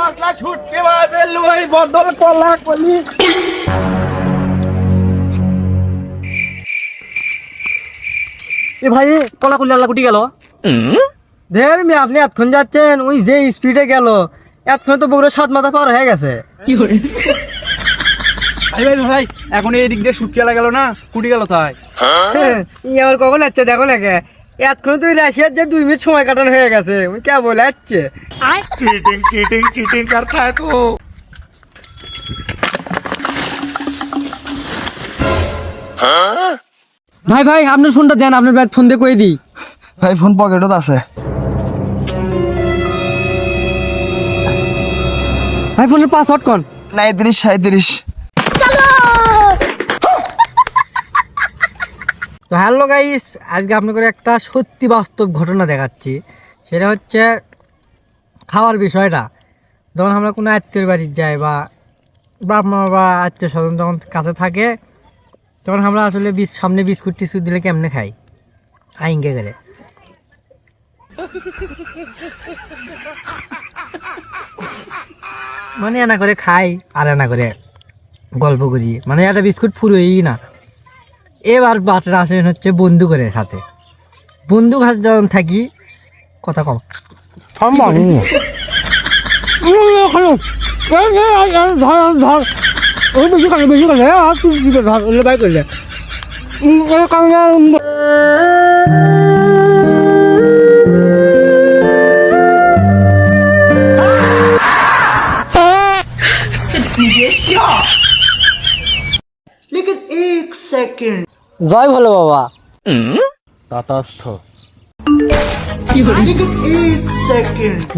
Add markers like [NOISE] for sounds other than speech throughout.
মশলা ছুটকে মাঝে লুই বদল কলা কলি। এ ভাই কলা আল্লাহ কুটি গেল। ধের মি আপনি এতক্ষণ যাচ্ছেন ওই যে স্পিডে গেল। এতক্ষণ তো বগুড়া সাত মাথা পার হয়ে গেছে। ভাই ভাই ভাই এখন এই দিক দিয়ে শুটকে গেল না? কুটি গেল তাই। ই আমার কখন যাচ্ছে দেখো না কে এতক্ষণ তুই রাশিয়ার যে দুই মিনিট সময় কাটানো হয়ে গেছে। আমি কে বলে? আসছে। চিটিং চিটিং চিটিং কর থাকো। ভাই ভাই আপনার ফোনটা দেন আপনার ব্যাগ ফোন দিয়ে কই দিই? ভাই ফোন পকেটত আছে। ভাই ফোনের পাসওয়ার্ড কোন? নাই তিরিশ সাঁত্রিশ তো হ্যালো গাইস, আজকে আপনাদের একটা সত্যি বাস্তব ঘটনা দেখাচ্ছি। সেটা হচ্ছে খাওয়ার বিষয়টা। যখন আমরা কোনো আত্মীয় বাড়ির যাই বা বাপ মা বা আত্মীয় স্বজন যখন কাছে থাকে, তখন আমরা আসলে বিস সামনে বিস্কুট টিস্কুট দিলে কেমনে খাই? আইঙ্গে গেলে। মানে এনা করে খাই আর এনা করে গল্প করি। মানে একটা বিস্কুট ফুরোই না। এবার বাচ্চারা আসেন হচ্ছে বন্ধু সাথে। বন্ধু কাছে যখন থাকি কথা কম। বেশি করে বেশি [LAUGHS] জয় ভালো বাবা তাতাস্থ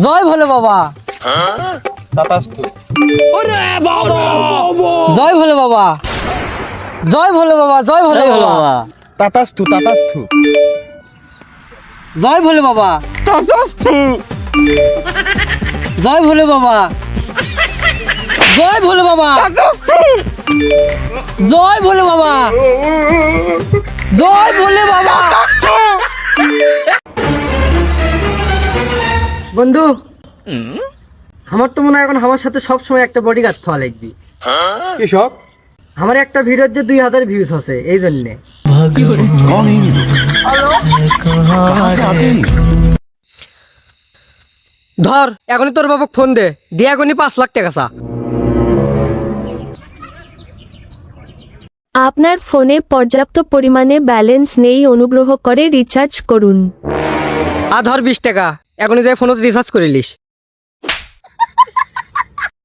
জয় ভালো বাবা তাতাস্থ জয় ভালো বাবা জয় ভালো বাবা জয় ভালো বাবা তাতাস্থু টাটাস্থু জয় ভোলে বাবা তাতাস্থু জয় ভোলে বাবা জয় ভালো বাবা জয় ভালো বাবা জয় বলে বাবা। বন্ধু আমার তো মনে হয় এখন আমার সাথে সব সময় একটা বডিগার্ড থা লাগবি। কি সব? আমার একটা ভিডিওর যে দুই হাজার ভিউজ আছে এই জন্য। ধর এখনই তোর বাবা ফোন দে। দিয়ে এখনই পাঁচ লাখ টাকা চা। আপনার ফোনে পর্যাপ্ত পরিমাণে ব্যালেন্স নেই অনুগ্রহ করে রিচার্জ করুন। আধার বিশ টাকা। এখন যাই ফোনত রিচার্জ করে